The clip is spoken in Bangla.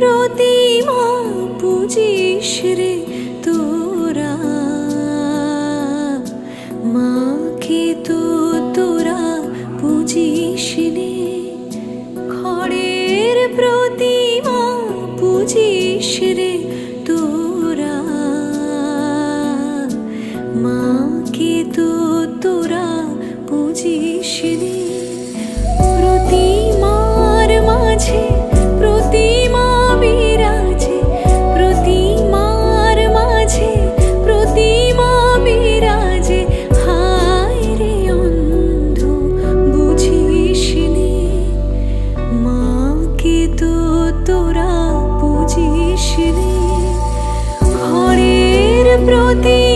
প্রতিমা পুজিস রে তোরা। মাকে তো তোরা পুজিস রে খড়ের প্রতিমা পুজিস রে তোরা। মাকে তো তোরা পুজিস রে প্রতিমার মাঝে তোরা বুঝিস ঘরের প্রতি